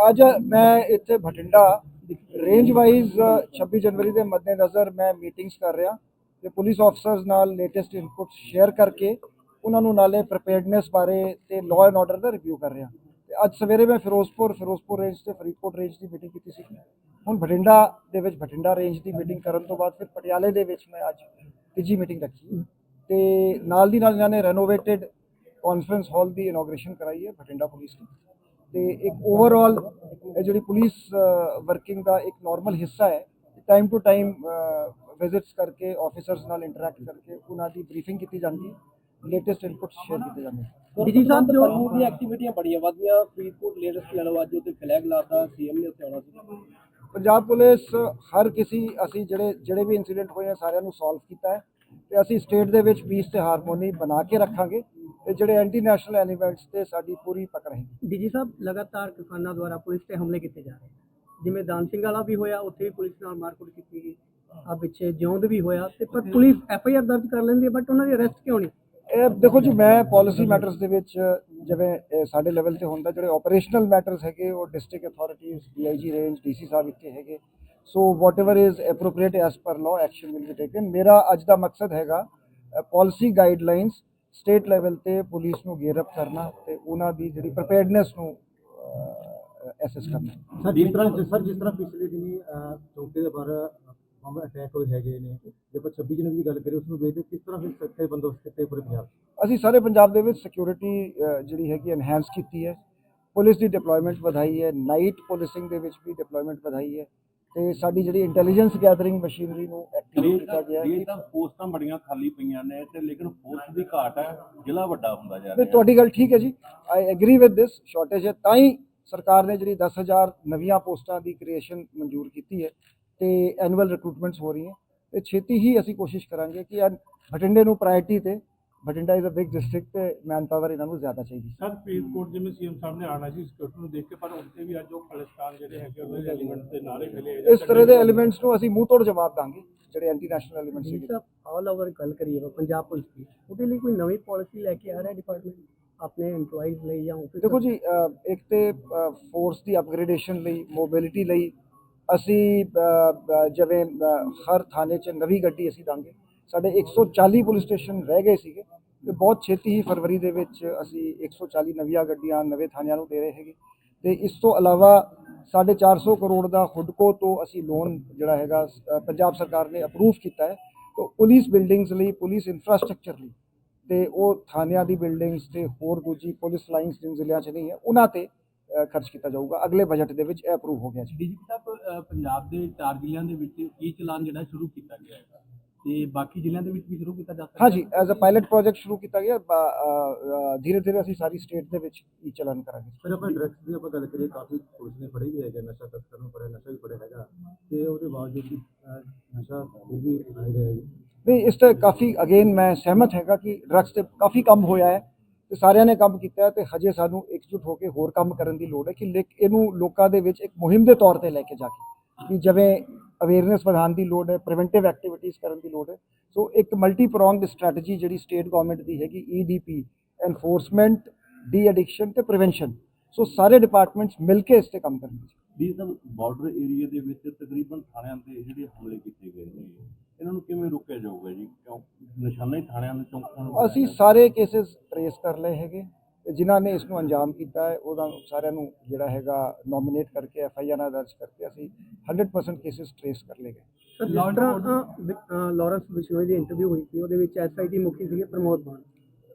ਅੱਜ ਮੈਂ ਇੱਥੇ ਬਠਿੰਡਾ ਰੇਂਜ ਵਾਈਜ਼ 26 ਜਨਵਰੀ ਦੇ ਮੱਦੇਨਜ਼ਰ ਮੈਂ ਮੀਟਿੰਗਸ ਕਰ ਰਿਹਾ ਤੇ ਪੁਲਿਸ ਆਫਸਰਸ ਨਾਲ ਲੇਟੈਸਟ ਇਨਪੁਟ ਸ਼ੇਅਰ ਕਰਕੇ ਉਹਨਾਂ ਨੂੰ ਨਾਲੇ ਪ੍ਰੀਪੇਅਰਡਨੈਸ ਬਾਰੇ ਤੇ ਲਾਅ ਐਂਡ ਆਰਡਰ ਦਾ ਰਿਵਿਊ ਕਰ ਰਿਹਾ ਤੇ ਅੱਜ ਸਵੇਰੇ ਮੈਂ ਫਿਰੋਜ਼ਪੁਰ ਫਿਰੋਜ਼ਪੁਰ ਰੇਂਜ ਤੇ ਫਰੀਦਕੋਟ ਰੇਂਜ ਦੀ ਮੀਟਿੰਗ ਕੀਤੀ ਸੀ ਹੁਣ ਬਠਿੰਡਾ ਦੇ ਵਿੱਚ ਬਠਿੰਡਾ ਰੇਂਜ ਦੀ ਮੀਟਿੰਗ ਕਰਨ ਤੋਂ ਬਾਅਦ ਫਿਰ ਪਟਿਆਲੇ ਦੇ ਵਿੱਚ ਮੈਂ ਅੱਜ ਤੀਜੀ ਮੀਟਿੰਗ ਰੱਖੀ ਤੇ ਨਾਲ ਦੀ ਨਾਲ ਇਹਨਾਂ ਨੇ ਰੈਨੋਵੇਟਿਡ ਕਾਨਫਰੰਸ ਹਾਲ ਦੀ ਇਨੋਗ੍ਰੇਸ਼ਨ ਕਰਾਈ ਹੈ ਬਠਿੰਡਾ ਪੁਲਿਸ ਨੇ ਤੇ ਇੱਕ ਓਵਰਆਲ ਇਹ ਜਿਹੜੀ ਪੁਲਿਸ ਵਰਕਿੰਗ ਦਾ ਇੱਕ ਨਾਰਮਲ ਹਿੱਸਾ ਹੈ ਟਾਈਮ ਟੂ ਟਾਈਮ ਵਿਜ਼ਿਟਸ ਕਰਕੇ ਆਫੀਸਰਸ ਨਾਲ ਇੰਟਰੈਕਟ ਕਰਕੇ ਉਹਨਾਂ ਦੀ ਬਰੀਫਿੰਗ ਕੀਤੀ ਜਾਂਦੀ ਹੈ ਲੇਟੈਸਟ ਇਨਪੁਟ ਸ਼ੇਅਰ ਕੀਤੇ ਜਾਂਦੇ ਨੇ। ਡੀਜੀ ਸਾਹਿਬ ਜੋ ਦੀਆਂ ਐਕਟੀਵਿਟੀਆਂ ਬੜੀਆਂ ਵਧੀਆਂ ਫਰੀਦਕੋਟ ਲੇਟੈਸਟ ਲੈਣ ਅੱਜ ਉੱਤੇ ਫਲੈਗ ਲਾਤਾ ਸੀਐਮ ਨੇ ਉੱਤੇ ਆਉਣਾ ਸੀ। ਪੰਜਾਬ ਪੁਲਿਸ ਹਰ ਕਿਸੇ ਅਸੀਂ ਜਿਹੜੇ ਜਿਹੜੇ ਵੀ ਇਨਸੀਡੈਂਟ ਹੋਏ ਆ ਸਾਰਿਆਂ ਨੂੰ ਸੋਲਵ ਕੀਤਾ ਹੈ। ਤੇ ਅਸੀਂ ਸਟੇਟ ਦੇ ਵਿੱਚ ਪੀਸ ਤੇ ਹਾਰਮੋਨੀ ਬਣਾ ਕੇ ਰੱਖਾਂਗੇ। ਤੇ ਜਿਹੜੇ ਐਂਟੀ ਨੈਸ਼ਨਲ ਐਲੀਮੈਂਟਸ ਤੇ ਸਾਡੀ ਪੂਰੀ ਪਕੜ ਹੈ ਡੀਜੀ ਸਾਹਿਬ ਲਗਾਤਾਰ ਕਿਸਾਨਾਂ ਦੁਆਰਾ ਪੁਲਿਸ ਤੇ ਹਮਲੇ ਕੀਤੇ ਜਾ ਰਹੇ ਜਿਵੇਂ ਦਾਨ ਸਿੰਘ ਵਾਲਾ ਵੀ ਹੋਇਆ ਉੱਥੇ ਵੀ ਪੁਲਿਸ ਨਾਲ ਮਾਰਕੁੱਟ ਕੀਤੀ ਗਈ। ਆ ਪਿੱਛੇ ਜਿਉਂਦ ਵੀ ਹੋਇਆ ਤੇ ਪਰ ਪੁਲਿਸ ਐਫ ਆਈ ਆਰ ਦਰਜ ਕਰ ਲੈਂਦੀ ਹੈ ਬਟ ਉਹਨਾਂ ਦੀ ਅਰੈਸਟ ਕਿਉਂ ਨਹੀਂ? ਇਹ ਦੇਖੋ ਜੀ ਮੈਂ ਪਾਲਿਸੀ ਮੈਟਰਸ ਦੇ ਵਿੱਚ ਜਿਵੇਂ ਇਹ ਸਾਡੇ ਲੈਵਲ ਤੇ ਹੁੰਦਾ ਜਿਹੜੇ ਆਪਰੇਸ਼ਨਲ ਮੈਟਰਸ ਹੈਗੇ ਉਹ district authorities DIG range DC ਸਾਹਿਬ ਇੱਥੇ ਹੈਗੇ। So whatever is appropriate as per law action will be taken ਮੇਰਾ ਅੱਜ ਦਾ ਮਕਸਦ ਹੈਗਾ ਪਾਲਿਸੀ ਗਾਈਡਲਾਈਨਸ ਸਟੇਟ ਲੈਵਲ ਤੇ ਪੁਲਿਸ ਨੂੰ ਗੇਅਰ ਅਪ ਕਰਨਾ ਤੇ ਉਹਨਾਂ ਦੀ ਜਿਹੜੀ ਪ੍ਰੀਪੇਅਰਡਨੈਸ ਨੂੰ ਐਸੈਸ ਕਰਨਾ। ਸਰ ਜਿਸ ਤਰ੍ਹਾਂ ਸਰ ਜਿਸ ਤਰ੍ਹਾਂ ਪਿਛਲੇ ਦਿਨੀ ਚੌਂਕੇ ਦੇ ਬਾਹਰ ਬੰਬ ਅਟੈਕ ਹੋਏ ਹੈਗੇ ਨੇ ਜੇ ਆਪਾਂ 26 ਜਨਵਰੀ ਦੀ ਗੱਲ ਕਰੀਏ ਉਸ ਨੂੰ ਵੇਖਦੇ ਕਿਸ ਤਰ੍ਹਾਂ ਫਿਰ ਸਖਤੇ ਬੰਦੋਬਸਤ ਕੀਤੇ ਪੂਰੇ ਪੰਜਾਬ? ਅਸੀਂ ਸਾਰੇ ਪੰਜਾਬ ਦੇ ਵਿੱਚ ਸਿਕਿਉਰਿਟੀ ਜਿਹੜੀ ਹੈਗੀ ਐਨਹਾਂਸ ਕੀਤੀ ਹੈ। ਪੁਲਿਸ ਦੀ ਡਿਪਲੋਇਮੈਂਟ ਵਧਾਈ ਹੈ ਨਾਈਟ ਪੁਲਿਸਿੰਗ ਦੇ ਵਿੱਚ ਵੀ ਡਿਪਲੋਇਮੈਂਟ ਵਧਾਈ ਹੈ। ਤੇ ਸਾਡੀ ਜਿਹੜੀ ਇੰਟੈਲੀਜੈਂਸ ਗੈਦਰਿੰਗ ਮਸ਼ੀਨਰੀ ਨੂੰ ਐਕਟਿਵੇਟ ਕੀਤਾ ਗਿਆ ਹੈ। ਇਹ ਤਾਂ ਪੋਸਟਾਂ ਬੜੀਆਂ ਖਾਲੀ ਪਈਆਂ ਨੇ ਤੇ ਲੇਕਿਨ ਫੋਰਸ ਦੀ ਘਾਟ ਹੈ ਜ਼ਿਲ੍ਹਾ ਵੱਡਾ ਹੁੰਦਾ ਜਾ ਰਿਹਾ। ਤੁਹਾਡੀ ਗੱਲ ਠੀਕ ਹੈ ਜੀ। I agree with this shortage ਹੈ। ਤਾਂ ਹੀ ਸਰਕਾਰ ਨੇ ਜਿਹੜੀ 10000 ਨਵੀਆਂ ਪੋਸਟਾਂ ਦੀ ਕ੍ਰੀਏਸ਼ਨ ਮਨਜ਼ੂਰ ਕੀਤੀ ਹੈ ਤੇ ਐਨੂਅਲ ਰਿਕਰੂਟਮੈਂਟਸ ਹੋ ਰਹੀਆਂ। ਤੇ ਛੇਤੀ ਹੀ ਅਸੀਂ ਕੋਸ਼ਿਸ਼ ਕਰਾਂਗੇ ਕਿ ਇਹ ਬਠਿੰਡੇ ਨੂੰ ਪ੍ਰਾਇੋਰਟੀ ਤੇ Bathinda is a big district ਤੇ ਮੈਨ ਪਾਵਰ ਇਹਨਾਂ ਨੂੰ ਜ਼ਿਆਦਾ ਚਾਹੀਦੀ ਸਰ ਫਰੀਦਕੋਟ ਜਿਵੇਂ ਸੀਐਮ ਸਾਹਿਬ ਨੇ ਆਣਾ ਸੀ ਸਿਕਿਉਰਿਟੀ ਨੂੰ ਦੇਖ ਕੇ ਪਰ ਉੱਥੇ ਵੀ ਅੱਜ ਉਹ ਖਾਲਿਸਤਾਨ ਜਿਹੜੇ ਹੈਗੇ ਉਹਨਾਂ ਦੇ ਐਲੀਮੈਂਟ ਦੇ ਨਾਰੇ ਮਿਲੇ ਇਸ ਤਰ੍ਹਾਂ ਦੇ ਐਲੀਮੈਂਟਸ ਨੂੰ ਅਸੀਂ ਮੂੰਹ ਤੋੜ ਜਵਾਬ ਦਾਂਗੇ ਜਿਹੜੇ ਐਂਟੀ ਨੈਸ਼ਨਲ ਐਲੀਮੈਂਟਸ ਸੀ ਆਲ ਓਵਰ ਗੱਲ ਕਰੀਏ ਪੰਜਾਬ ਪੁਲਿਸ ਦੀ ਉਹਦੇ ਲਈ ਕੋਈ ਨਵੀਂ ਪਾਲਿਸੀ ਲੈ ਕੇ ਆ ਰਿਹਾ ਡਿਪਾਰਟਮੈਂਟ ਆਪਣੇ EMPLOYEES ਲਈ ਜਾਂ ਆਫਿਸ ਦੇਖੋ ਜੀ ਇੱਕ ਤੇ ਫੋਰਸ ਦੀ ਅਪਗ੍ਰੇਡੇਸ਼ਨ ਲਈ ਮੋਬਿਲਿਟੀ ਲਈ ਅਸੀਂ ਜਿਵੇਂ ਹਰ ਥਾਣੇ 'ਚ ਨਵੀਂ ਗੱਡੀ ਅਸੀਂ ਦਾਂਗੇ। ਸਾਡੇ 140 ਪੁਲਿਸ ਸਟੇਸ਼ਨ ਰਹਿ ਗਏ ਸੀਗੇ ਤੇ ਬਹੁਤ ਛੇਤੀ ਹੀ ਫਰਵਰੀ ਦੇ ਵਿੱਚ ਅਸੀਂ 140 ਨਵੀਆਂ ਗੱਡੀਆਂ ਨਵੇਂ ਥਾਣਿਆਂ ਨੂੰ ਦੇ ਰਹੇ ਹੈਗੇ। ਤੇ ਇਸ ਤੋਂ ਇਲਾਵਾ 450 ਕਰੋੜ ਦਾ ਹੁਡਕੋ ਤੋਂ ਅਸੀਂ ਲੋਨ ਜਿਹੜਾ ਹੈਗਾ ਪੰਜਾਬ ਸਰਕਾਰ ਨੇ ਅਪਰੂਵ ਕੀਤਾ ਹੈ। ਤਾਂ ਪੁਲਿਸ ਬਿਲਡਿੰਗਸ ਲਈ, ਪੁਲਿਸ ਇਨਫਰਾਸਟ੍ਰਕਚਰ ਲਈ ਤੇ ਉਹ ਥਾਣਿਆਂ ਦੀ ਬਿਲਡਿੰਗਸ ਤੇ ਹੋਰ ਦੂਜੀ ਪੁਲਿਸ ਲਾਈਨਸ ਜਿਨ ਜ਼ਿਲ੍ਹਿਆਂ 'ਚ ਨਹੀਂ ਹੈ, ਉਹਨਾਂ ਤੇ ਖਰਚ ਕੀਤਾ ਜਾਊਗਾ। ਅਗਲੇ ਬਜਟ ਦੇ ਵਿੱਚ ਇਹ ਅਪਰੂਵ ਹੋ ਗਿਆ ਜੀ। ਡੀਜੀਪੀ ਸਾਹਿਬ ਪੰਜਾਬ ਦੇ ਚਾਰ ਜ਼ਿਲ੍ਹਿਆਂ ਦੇ ਵਿੱਚ ਈ ਚਲਾਨ ਜਿਹੜਾ ਸ਼ੁਰੂ ਕੀਤਾ ਗਿਆ ਹੈ। ਤੇ ਬਾਕੀ ਜ਼ਿਲ੍ਹਿਆਂ ਦੇ ਵਿੱਚ ਵੀ ਸ਼ੁਰੂ ਕੀਤਾ ਜਾ ਸਕਦਾ ਹਾਂਜੀ ਐਜ਼ ਅ ਪਾਇਲਟ ਪ੍ਰੋਜੈਕਟ ਸ਼ੁਰੂ ਕੀਤਾ ਗਿਆ ਧੀਰੇ ਧੀਰੇ ਅਸੀਂ ਸਾਰੀ ਸਟੇਟ ਦੇ ਵਿੱਚ ਹੀ ਚਲਾਨ ਕਰਾਂਗੇ। ਫਿਰ ਆਪਾਂ ਡਰੱਗਸ ਦੀ ਆਪਾਂ ਗੱਲ ਕਰੀਏ ਕਾਫੀ ਪੁਲਿਸ ਨੇ ਫੜੇ ਵੀ ਹੈਗੇ ਨਸ਼ਾ ਤਸਕਰ ਨੂੰ ਫੜਿਆ ਨਸ਼ਾ ਵੀ ਫੜਿਆ ਹੈਗਾ। ਤੇ ਉਹਦੇ ਬਾਵਜੂਦ ਵੀ ਨਸ਼ਾ ਉਹ ਵੀ ਰਿਹਾ ਜੀ। ਨਹੀਂ ਇਸ ਤੇ ਕਾਫੀ ਅਗੇਨ ਮੈਂ ਸਹਿਮਤ ਹੈਗਾ ਕਿ ਡਰੱਗਸ ਤੇ ਕਾਫੀ ਕੰਮ ਹੋਇਆ ਹੈ ਤੇ ਸਾਰਿਆਂ ਨੇ ਕੰਮ ਕੀਤਾ ਹੈ ਤੇ ਹਜੇ ਸਾਨੂੰ ਇਕਜੁੱਟ ਹੋ ਕੇ ਹੋਰ ਕੰਮ ਕਰਨ ਦੀ ਲੋੜ ਹੈ ਕਿ ਲੇਕ- ਇਹਨੂੰ ਲੋਕਾਂ ਦੇ ਵਿੱਚ ਇੱਕ ਮੁਹਿੰਮ ਦੇ ਤੌਰ ਤੇ ਲੈ ਕੇ ਜਾ ਕੇ ਕਿ ਜਿਵੇਂ ਅਵੇਅਰਨੈਸ ਵਧਾਉਣ ਦੀ ਲੋੜ ਹੈ ਪ੍ਰੀਵੈਂਟਿਵ ਐਕਟੀਵਿਟੀਜ਼ ਕਰਨ ਦੀ ਲੋੜ ਹੈ। ਸੋ ਇੱਕ ਮਲਟੀ ਪ੍ਰੋਂਗਡ ਸਟ੍ਰੈਟਜੀ ਜਿਹੜੀ ਸਟੇਟ ਗਵਰਨਮੈਂਟ ਦੀ ਹੈਗੀ ਈਡੀਪੀ ਐਨਫੋਰਸਮੈਂਟ ਡੀ ਐਡਿਕਸ਼ਨ ਤੇ ਪ੍ਰੀਵੈਂਸ਼ਨ ਸੋ ਸਾਰੇ ਡਿਪਾਰਟਮੈਂਟਸ ਮਿਲ ਕੇ ਇਸ ਤੇ ਕੰਮ ਕਰਨਗੇ। ਵੀ ਤਾਂ ਬਾਰਡਰ ਏਰੀਆ ਦੇ ਵਿੱਚ ਤਕਰੀਬਨ ਥਾਣਿਆਂ ਤੇ ਜਿਹੜੇ ਹਮਲੇ ਕੀਤੇ ਗਏ ਨੇ। ਇਹਨਾਂ ਨੂੰ ਕਿਵੇਂ ਰੋਕਿਆ ਜਾਊਗਾ ਜੀ? ਕਿਉਂ? ਨਿਸ਼ਾਨਾ ਹੀ ਥਾਣਿਆਂ ਦੇ ਚੌਂਕਾਂ ਨੂੰ ਅਸੀਂ ਸਾਰੇ ਕੇसेस ਟਰੇਸ ਕਰ ਲਏ ਹੈਗੇ। ਤੇ ਜਿਨ੍ਹਾਂ ਨੇ ਇਸ ਨੂੰ ਅੰਜਾਮ ਕੀਤਾ ਹੈ ਉਹਨਾਂ ਸਾਰਿਆਂ ਨੂੰ ਜਿਹੜਾ ਹੈਗਾ ਨੋਮੀਨੇਟ ਕਰਕੇ ਐਫ ਆਈ ਆਰ ਦਰਜ ਕਰਕੇ ਅਸੀਂ 100% ਕੇसेस ਟਰੇਸ ਕਰ ਲਏ ਗਏ। ਲਾਰੈਂਸ ਬਿਸ਼ਨੋਈ ਦੀ ਇੰਟਰਵਿਊ ਹੋਈ ਸੀ ਉਹਦੇ ਵਿੱਚ ਐਸਆਈਟੀ ਮੁਖੀ ਸੀਗੇ ਪ੍ਰਮੋਦ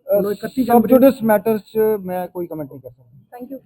31 ਸਬ ਜੁਡਿਸ ਮੈਟਰਸ 'ਚ ਮੈਂ ਕੋਈ ਕਮੈਂਟ ਨਹੀਂ ਕਰ ਸਕਦਾ। Thank you